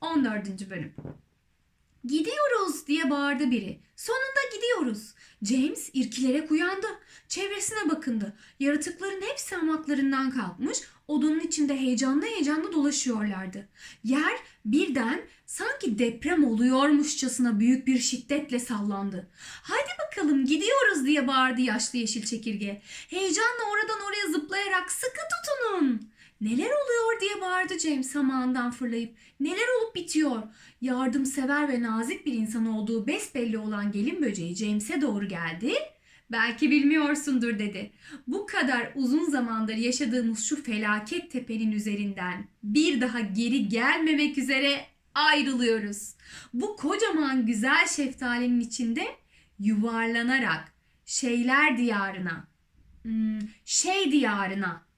14. bölüm. Gidiyoruz diye bağırdı biri. Sonunda gidiyoruz. James irkilerek uyandı. Çevresine bakındı. Yaratıkların hepsi hamaklarından kalkmış, odunun içinde heyecanlı heyecanlı dolaşıyorlardı. Yer birden sanki deprem oluyormuşçasına büyük bir şiddetle sallandı. Hadi bakalım gidiyoruz diye bağırdı yaşlı yeşil çekirge. Heyecanla oradan oraya zıplayarak sıkı tutunun. Neler oluyor diye bağırdı James hamağından fırlayıp. Neler olup bitiyor? Yardımsever ve nazik bir insan olduğu besbelli olan gelin böceği James'e doğru geldi. Belki bilmiyorsundur dedi. Bu kadar uzun zamandır yaşadığımız şu felaket tepenin üzerinden bir daha geri gelmemek üzere ayrılıyoruz. Bu kocaman güzel şeftalinin içinde yuvarlanarak şeyler diyarına, hmm, şey diyarına,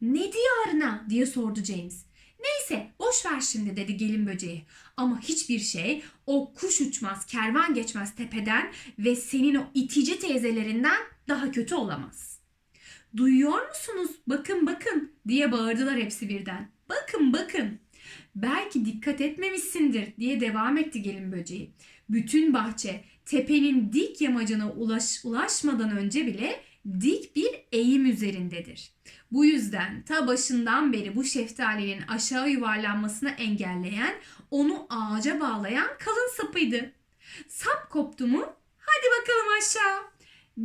ne diyarına diye sordu James. Neyse boş ver şimdi dedi gelin böceği. Ama hiçbir şey o kuş uçmaz kervan geçmez tepeden ve senin o itici teyzelerinden daha kötü olamaz. Duyuyor musunuz? Bakın bakın diye bağırdılar hepsi birden. Bakın bakın. Belki dikkat etmemişsindir diye devam etti gelin böceği. Bütün bahçe tepenin dik yamacına ulaş, ulaşmadan önce bile dik bir eğim üzerindedir. Bu yüzden ta başından beri bu şeftalinin aşağı yuvarlanmasını engelleyen, onu ağaca bağlayan kalın sapıydı. Sap koptu mu? Hadi bakalım aşağı.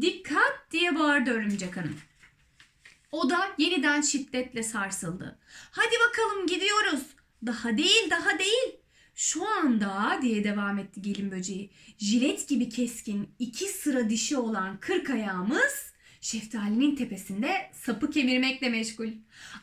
Dikkat diye bağırdı örümcek hanım. O da yeniden şiddetle sarsıldı. Hadi bakalım gidiyoruz. Daha değil, daha değil. Şu anda diye devam etti gelin böceği. Jilet gibi keskin iki sıra dişi olan kırk ayağımız şeftalinin tepesinde sapı kemirmekle meşgul.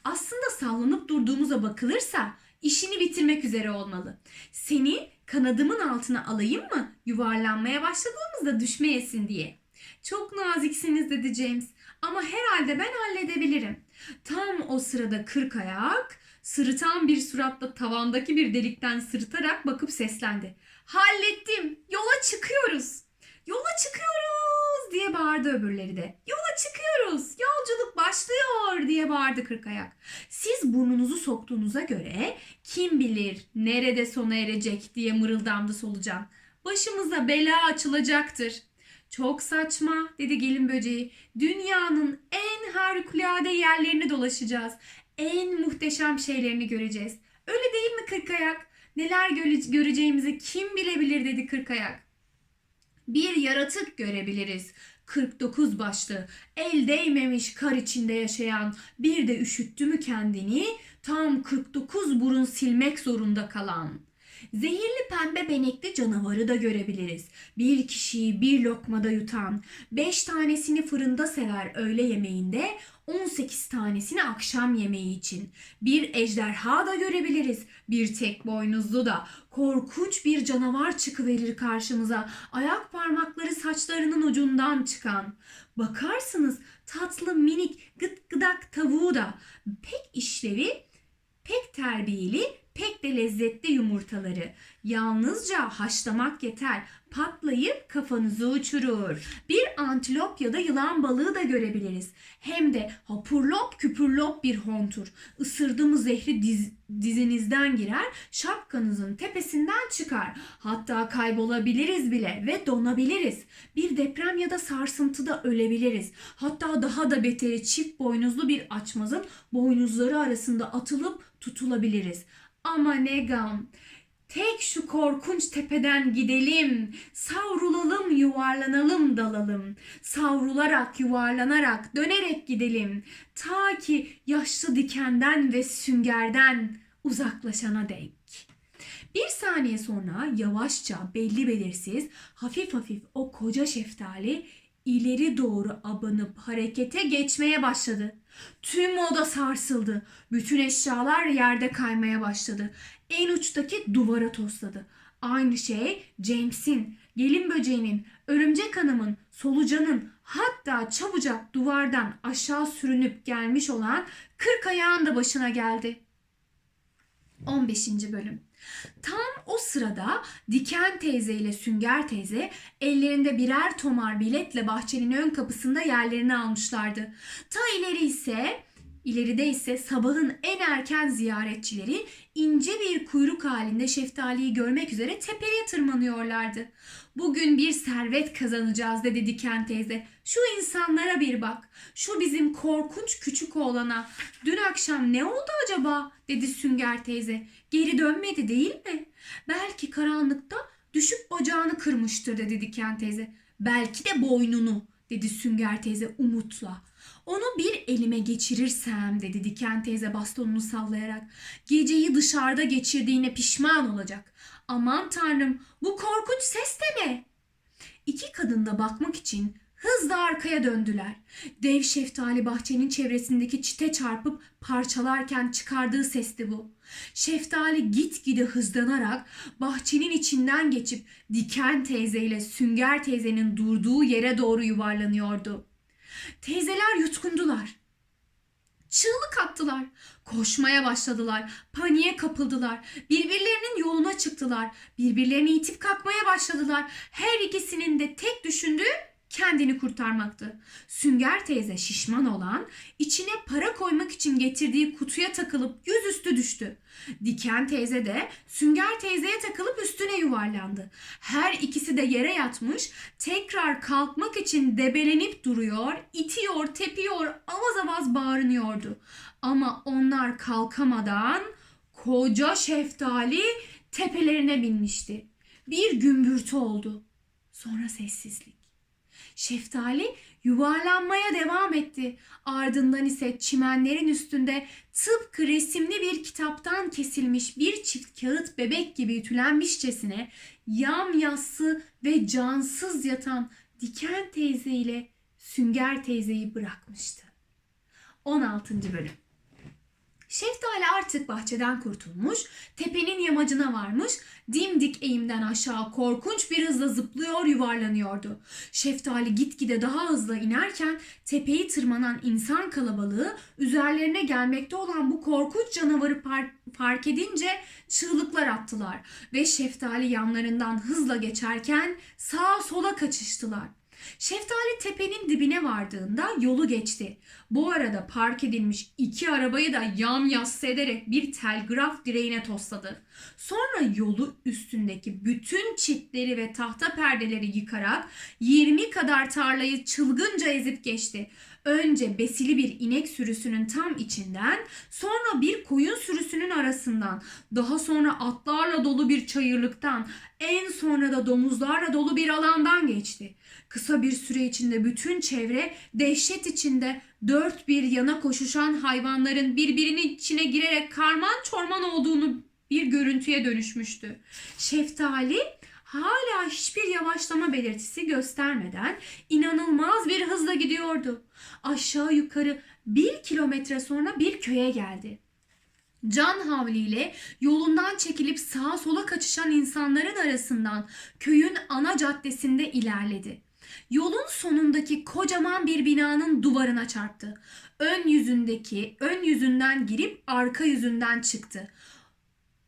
Aslında sallanıp durduğumuza bakılırsa işini bitirmek üzere olmalı. Seni kanadımın altına alayım mı? Yuvarlanmaya başladığımızda düşmeyesin diye. Çok naziksiniz dedi James. Ama herhalde ben halledebilirim. Tam o sırada kırk ayak sırıtan bir suratla tavandaki bir delikten sırıtarak bakıp seslendi. Hallettim. Yola çıkıyoruz. Yola çıkıyoruz diye bağırdı öbürleri de. Yola çıkıyoruz. Yolculuk başlıyor diye bağırdı kırk ayak. Siz burnunuzu soktuğunuza göre kim bilir nerede sona erecek diye mırıldandı solucan. Başımıza bela açılacaktır. Çok saçma dedi gelin böceği. Dünyanın en harikulade yerlerini dolaşacağız. En muhteşem şeylerini göreceğiz. Öyle değil mi kırk ayak? Neler göre- göreceğimizi kim bilebilir dedi kırk ayak. Bir yaratık görebiliriz. 49 başlı, el değmemiş kar içinde yaşayan, bir de üşüttü mü kendini, tam 49 burun silmek zorunda kalan. Zehirli pembe benekli canavarı da görebiliriz. Bir kişiyi bir lokmada yutan, 5 tanesini fırında sever öğle yemeğinde, 18 tanesini akşam yemeği için. Bir ejderha da görebiliriz. Bir tek boynuzlu da. Korkunç bir canavar çıkıverir karşımıza. Ayak parmakları saçlarının ucundan çıkan. Bakarsınız tatlı minik gıt gıdak tavuğu da. Pek işlevi, pek terbiyeli, pek de lezzetli yumurtaları. Yalnızca haşlamak yeter. Patlayıp kafanızı uçurur. Bir antilop ya da yılan balığı da görebiliriz. Hem de hapurlop küpürlop bir hontur. Isırdı mı zehri diz- dizinizden girer, şapkanızın tepesinden çıkar. Hatta kaybolabiliriz bile ve donabiliriz. Bir deprem ya da sarsıntıda ölebiliriz. Hatta daha da beteri çift boynuzlu bir açmazın boynuzları arasında atılıp tutulabiliriz. Ama ne gam. Tek şu korkunç tepeden gidelim, savrulalım, yuvarlanalım, dalalım. Savrularak, yuvarlanarak, dönerek gidelim. Ta ki yaşlı dikenden ve süngerden uzaklaşana dek. Bir saniye sonra yavaşça, belli belirsiz, hafif hafif o koca şeftali ileri doğru abanıp harekete geçmeye başladı. Tüm oda sarsıldı. Bütün eşyalar yerde kaymaya başladı. En uçtaki duvara tosladı. Aynı şey James'in, gelin böceğinin, örümcek hanımın, solucanın hatta çabucak duvardan aşağı sürünüp gelmiş olan kırk ayağın da başına geldi. 15. bölüm. Tam o sırada Diken teyze ile Sünger teyze ellerinde birer tomar biletle bahçenin ön kapısında yerlerini almışlardı. Ta ileri ise İleride ise sabahın en erken ziyaretçileri ince bir kuyruk halinde şeftaliyi görmek üzere tepeye tırmanıyorlardı. Bugün bir servet kazanacağız dedi Diken teyze. Şu insanlara bir bak. Şu bizim korkunç küçük oğlana. Dün akşam ne oldu acaba? dedi Sünger teyze. Geri dönmedi değil mi? Belki karanlıkta düşüp bacağını kırmıştır dedi Diken teyze. Belki de boynunu dedi Sünger teyze umutla. Onu bir elime geçirirsem dedi Diken teyze bastonunu sallayarak. Geceyi dışarıda geçirdiğine pişman olacak. Aman tanrım bu korkunç ses de ne? İki kadın da bakmak için hızla arkaya döndüler. Dev şeftali bahçenin çevresindeki çite çarpıp parçalarken çıkardığı sesti bu. Şeftali gitgide hızlanarak bahçenin içinden geçip Diken teyze ile Sünger teyzenin durduğu yere doğru yuvarlanıyordu. Teyzeler yutkundular. Çığlık attılar. Koşmaya başladılar. Paniğe kapıldılar. Birbirlerinin yoluna çıktılar. Birbirlerini itip kalkmaya başladılar. Her ikisinin de tek düşündüğü kendini kurtarmaktı. Sünger teyze şişman olan içine para koymak için getirdiği kutuya takılıp yüzüstü düştü. Diken teyze de Sünger teyzeye takılıp üstüne yuvarlandı. Her ikisi de yere yatmış, tekrar kalkmak için debelenip duruyor, itiyor, tepiyor, avaz avaz bağırıyordu. Ama onlar kalkamadan koca şeftali tepelerine binmişti. Bir gümbürtü oldu. Sonra sessizlik. Şeftali yuvarlanmaya devam etti. Ardından ise çimenlerin üstünde tıpkı resimli bir kitaptan kesilmiş bir çift kağıt bebek gibi ütülenmişçesine yamyassı ve cansız yatan Diken teyze ile Sünger teyzeyi bırakmıştı. 16. bölüm Şeftali artık bahçeden kurtulmuş, tepenin yamacına varmış, dimdik eğimden aşağı korkunç bir hızla zıplıyor yuvarlanıyordu. Şeftali gitgide daha hızlı inerken tepeyi tırmanan insan kalabalığı üzerlerine gelmekte olan bu korkunç canavarı fark edince çığlıklar attılar ve şeftali yanlarından hızla geçerken sağa sola kaçıştılar. Şeftali tepenin dibine vardığında yolu geçti. Bu arada park edilmiş iki arabayı da yam yassı ederek bir telgraf direğine tosladı. Sonra yolu üstündeki bütün çitleri ve tahta perdeleri yıkarak 20 kadar tarlayı çılgınca ezip geçti. Önce besili bir inek sürüsünün tam içinden, sonra bir koyun sürüsünün arasından, daha sonra atlarla dolu bir çayırlıktan, en sonra da domuzlarla dolu bir alandan geçti. Kısa bir süre içinde bütün çevre dehşet içinde dört bir yana koşuşan hayvanların birbirinin içine girerek karman çorman olduğunu bir görüntüye dönüşmüştü. Şeftali hala hiçbir yavaşlama belirtisi göstermeden inanılmaz bir hızla gidiyordu. Aşağı yukarı bir kilometre sonra bir köye geldi. Can havliyle yolundan çekilip sağa sola kaçışan insanların arasından köyün ana caddesinde ilerledi. Yolun sonundaki kocaman bir binanın duvarına çarptı. Ön yüzündeki, ön yüzünden girip arka yüzünden çıktı.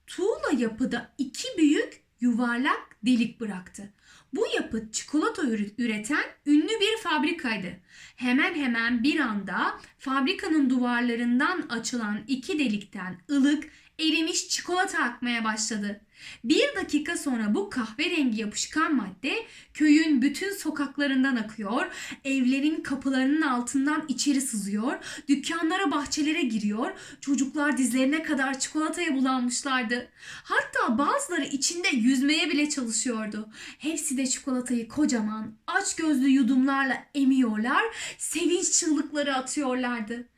Tuğla yapıda iki büyük yuvarlak delik bıraktı. Bu yapı çikolata üreten ünlü bir fabrikaydı. Hemen hemen bir anda fabrikanın duvarlarından açılan iki delikten ılık, erimiş çikolata akmaya başladı. Bir dakika sonra bu kahverengi yapışkan madde köyün bütün sokaklarından akıyor, evlerin kapılarının altından içeri sızıyor, dükkanlara bahçelere giriyor, çocuklar dizlerine kadar çikolataya bulanmışlardı. Hatta bazıları içinde yüzmeye bile çalışıyordu. Hepsi de çikolatayı kocaman, aç gözlü yudumlarla emiyorlar, sevinç çığlıkları atıyorlardı.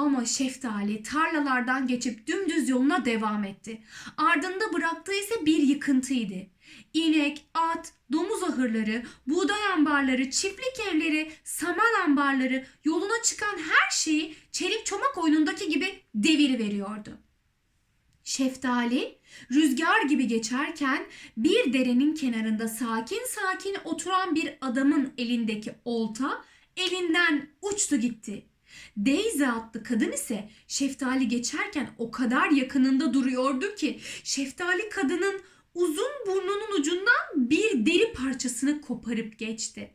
Ama şeftali tarlalardan geçip dümdüz yoluna devam etti. Ardında bıraktığı ise bir yıkıntıydı. İnek, at, domuz ahırları, buğday ambarları, çiftlik evleri, saman ambarları, yoluna çıkan her şeyi çelik çomak oyunundaki gibi devir veriyordu. Şeftali rüzgar gibi geçerken bir derenin kenarında sakin sakin oturan bir adamın elindeki olta elinden uçtu gitti. Daisy adlı kadın ise şeftali geçerken o kadar yakınında duruyordu ki şeftali kadının uzun burnunun ucundan bir deri parçasını koparıp geçti.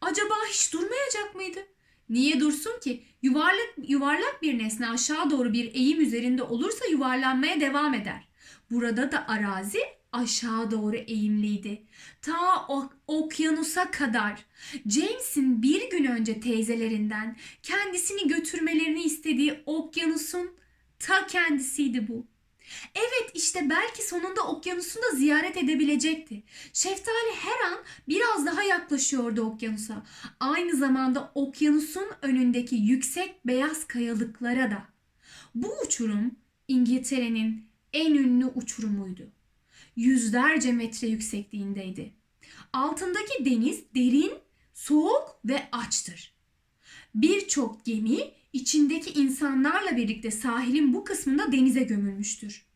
Acaba hiç durmayacak mıydı? Niye dursun ki? Yuvarlak, yuvarlak bir nesne aşağı doğru bir eğim üzerinde olursa yuvarlanmaya devam eder. Burada da arazi aşağı doğru eğimliydi. Ta ok- okyanusa kadar. James'in bir gün önce teyzelerinden kendisini götürmelerini istediği okyanusun ta kendisiydi bu. Evet işte belki sonunda okyanusunu da ziyaret edebilecekti. Şeftali her an biraz daha yaklaşıyordu okyanusa. Aynı zamanda okyanusun önündeki yüksek beyaz kayalıklara da. Bu uçurum İngiltere'nin en ünlü uçurumuydu. Yüzlerce metre yüksekliğindeydi. Altındaki deniz derin, soğuk ve açtır. Birçok gemi içindeki insanlarla birlikte sahilin bu kısmında denize gömülmüştür.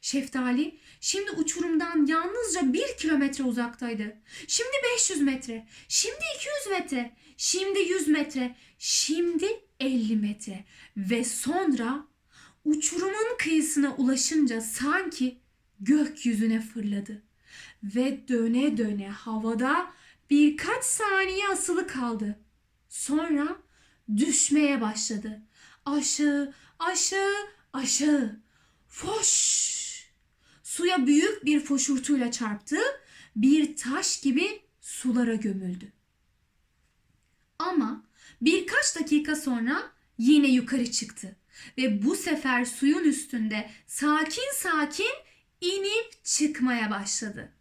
Şeftali şimdi uçurumdan yalnızca bir kilometre uzaktaydı. Şimdi 500 metre, şimdi 200 metre, şimdi 100 metre, şimdi 50 metre ve sonra uçurumun kıyısına ulaşınca sanki gökyüzüne fırladı ve döne döne havada birkaç saniye asılı kaldı. Sonra düşmeye başladı. Aşağı, aşağı, aşağı. Foş! Suya büyük bir foşurtuyla çarptı. Bir taş gibi sulara gömüldü. Ama birkaç dakika sonra yine yukarı çıktı ve bu sefer suyun üstünde sakin sakin inip çıkmaya başladı.